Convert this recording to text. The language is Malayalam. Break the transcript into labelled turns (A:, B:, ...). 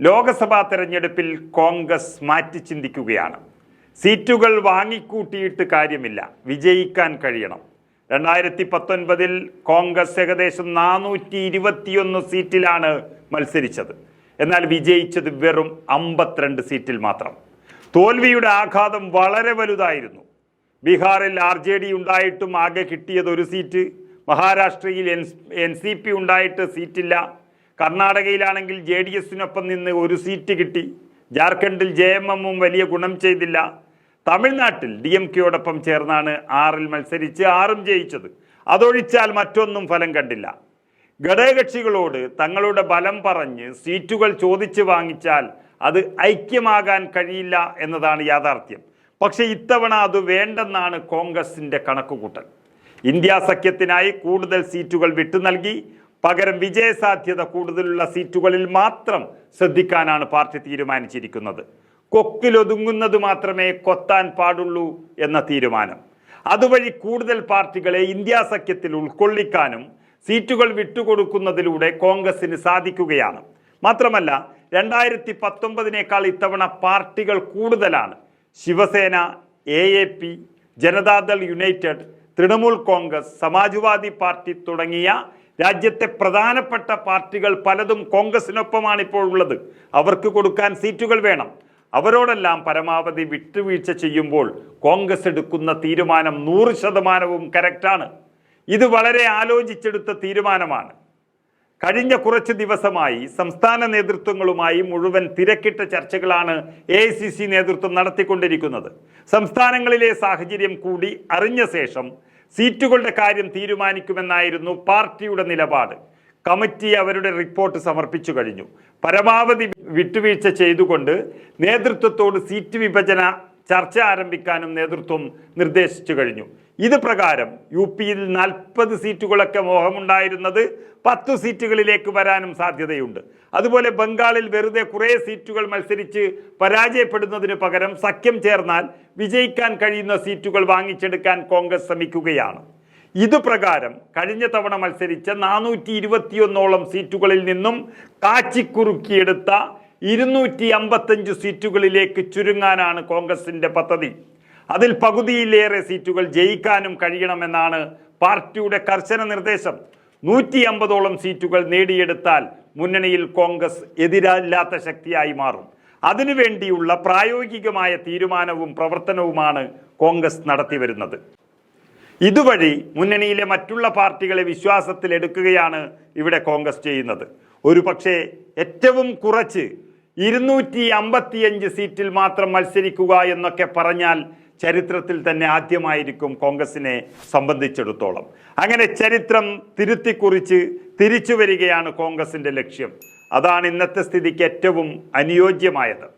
A: ലോക്സഭാ തെരഞ്ഞെടുപ്പിൽ കോൺഗ്രസ് മാറ്റി ചിന്തിക്കുകയാണ്. സീറ്റുകൾ വാങ്ങിക്കൂട്ടിയിട്ട് കാര്യമില്ല. വിജയിക്കാൻ കഴിയണം. രണ്ടായിരത്തി പത്തൊൻപതിൽ കോൺഗ്രസ് ഏകദേശം നാനൂറ്റി ഇരുപത്തിയൊന്ന് സീറ്റിലാണ് മത്സരിച്ചത്. എന്നാൽ വിജയിച്ചത് വെറും അമ്പത്തിരണ്ട് സീറ്റിൽ മാത്രം. തോൽവിയുടെ ആഘാതം വളരെ വലുതായിരുന്നു. ബീഹാറിൽ ആർ ജെ ഡി ഉണ്ടായിട്ടും ആകെ കിട്ടിയത് ഒരു സീറ്റ്. മഹാരാഷ്ട്രയിൽ എൻ എൻ സി പി ഉണ്ടായിട്ട് സീറ്റില്ല. കർണാടകയിലാണെങ്കിൽ ജെ ഡി എസിനൊപ്പം നിന്ന് ഒരു സീറ്റ് കിട്ടി. ജാർഖണ്ഡിൽ ജെ എം എമ്മും വലിയ ഗുണം ചെയ്തില്ല. തമിഴ്നാട്ടിൽ ഡി എം കെയോടൊപ്പം ചേർന്നാണ് ആറിൽ മത്സരിച്ച് ആറും ജയിച്ചത്. അതൊഴിച്ചാൽ മറ്റൊന്നും ഫലം കണ്ടില്ല. ഘടകകക്ഷികളോട് തങ്ങളുടെ ബലം പറഞ്ഞ് സീറ്റുകൾ ചോദിച്ചു വാങ്ങിച്ചാൽ അത് ഐക്യമാകാൻ കഴിയില്ല എന്നതാണ് യാഥാർത്ഥ്യം. പക്ഷെ ഇത്തവണ അത് വേണ്ടെന്നാണ് കോൺഗ്രസിന്റെ കണക്കുകൂട്ടൽ. ഇന്ത്യ സഖ്യത്തിനായി കൂടുതൽ സീറ്റുകൾ വിട്ടു നൽകി. പകരം വിജയസാധ്യത കൂടുതലുള്ള സീറ്റുകളിൽ മാത്രം ശ്രദ്ധിക്കാനാണ് പാർട്ടി തീരുമാനിച്ചിരിക്കുന്നത്. കൊക്കിലൊതുങ്ങുന്നത് മാത്രമേ കൊത്താൻ പാടുള്ളൂ എന്ന തീരുമാനം. അതുവഴി കൂടുതൽ പാർട്ടികളെ ഇന്ത്യാ സഖ്യത്തിൽ ഉൾക്കൊള്ളിക്കാനും സീറ്റുകൾ വിട്ടുകൊടുക്കുന്നതിലൂടെ കോൺഗ്രസിന് സാധിക്കുകയാണ്. മാത്രമല്ല രണ്ടായിരത്തി പത്തൊമ്പതിനേക്കാൾ ഇത്തവണ പാർട്ടികൾ കൂടുതലാണ്. Shiv Sena A A P Janata Dal United Trinamool Congress Samajwadi party തുടങ്ങിയ രാജ്യത്തെ പ്രധാനപ്പെട്ട പാർട്ടികൾ പലതും കോൺഗ്രസിനൊപ്പമാണ് ഇപ്പോൾ ഉള്ളത് അവർക്ക് കൊടുക്കാൻ സീറ്റുകൾ വേണം. അവരോടെല്ലാം പരമാവധി വിട്ടുവീഴ്ച ചെയ്യുമ്പോൾ കോൺഗ്രസ് എടുക്കുന്ന തീരുമാനം നൂറ് ശതമാനവും കറക്റ്റാണ്. ഇത് വളരെ ആലോചിച്ചെടുത്ത തീരുമാനമാണ്. കഴിഞ്ഞ കുറച്ച് ദിവസമായി സംസ്ഥാന നേതൃത്വങ്ങളുമായി മുഴുവൻ തിരക്കിട്ട ചർച്ചകളാണ് എ നേതൃത്വം നടത്തിക്കൊണ്ടിരിക്കുന്നത്. സംസ്ഥാനങ്ങളിലെ സാഹചര്യം കൂടി അറിഞ്ഞ ശേഷം സീറ്റുകളുടെ കാര്യം തീരുമാനിക്കുമെന്നായിരുന്നു പാർട്ടിയുടെ നിലപാട്. കമ്മിറ്റി അവരുടെ റിപ്പോർട്ട് സമർപ്പിച്ചു കഴിഞ്ഞു. പരമാവധി വിട്ടുവീഴ്ച ചെയ്തുകൊണ്ട് നേതൃത്വത്തോട് സീറ്റ് വിഭജന ചർച്ച ആരംഭിക്കാനും നേതൃത്വം നിർദ്ദേശിച്ചു കഴിഞ്ഞു. ഇത് പ്രകാരം യു പിയിൽ നാൽപ്പത് സീറ്റുകളൊക്കെ മോഹമുണ്ടായിരുന്നത് പത്ത് സീറ്റുകളിലേക്ക് വരാനും സാധ്യതയുണ്ട്. അതുപോലെ ബംഗാളിൽ വെറുതെ കുറേ സീറ്റുകൾ മത്സരിച്ച് പരാജയപ്പെടുന്നതിന് പകരം സഖ്യം ചേർന്നാൽ വിജയിക്കാൻ കഴിയുന്ന സീറ്റുകൾ വാങ്ങിച്ചെടുക്കാൻ കോൺഗ്രസ് ശ്രമിക്കുകയാണ്. ഇതുപ്രകാരം കഴിഞ്ഞ തവണ മത്സരിച്ച നാനൂറ്റി ഇരുപത്തിയൊന്നോളം സീറ്റുകളിൽ നിന്നും കാച്ചിക്കുറുക്കിയെടുത്ത ഇരുന്നൂറ്റി അമ്പത്തഞ്ച് സീറ്റുകളിലേക്ക് ചുരുങ്ങാനാണ് കോൺഗ്രസിന്റെ പദ്ധതി. അതിൽ പകുതിയിലേറെ സീറ്റുകൾ ജയിക്കാനും കഴിയണമെന്നാണ് പാർട്ടിയുടെ കർശന നിർദ്ദേശം. നൂറ്റി അമ്പതോളം സീറ്റുകൾ നേടിയെടുത്താൽ മുന്നണിയിൽ കോൺഗ്രസ് എതിരില്ലാത്ത ശക്തിയായി മാറും. അതിനുവേണ്ടിയുള്ള പ്രായോഗികമായ തീരുമാനവും പ്രവർത്തനവുമാണ് കോൺഗ്രസ് നടത്തിവരുന്നത്. ഇതുവഴി മുന്നണിയിലെ മറ്റുള്ള പാർട്ടികളെ വിശ്വാസത്തിലെടുക്കുകയാണ് ഇവിടെ കോൺഗ്രസ് ചെയ്യുന്നത്. ഒരു പക്ഷേ ഏറ്റവും കുറച്ച് ഇരുന്നൂറ്റി അമ്പത്തിയഞ്ച് സീറ്റിൽ മാത്രം മത്സരിക്കുക എന്നൊക്കെ പറഞ്ഞാൽ ചരിത്രത്തിൽ തന്നെ ആദ്യമായിരിക്കും കോൺഗ്രസിനെ സംബന്ധിച്ചിടത്തോളം. അങ്ങനെ ചരിത്രം തിരുത്തിക്കുറിച്ച് തിരിച്ചു വരികയാണ് കോൺഗ്രസിന്റെ ലക്ഷ്യം. അതാണ് ഇന്നത്തെ സ്ഥിതിക്ക് ഏറ്റവും അനുയോജ്യമായത്.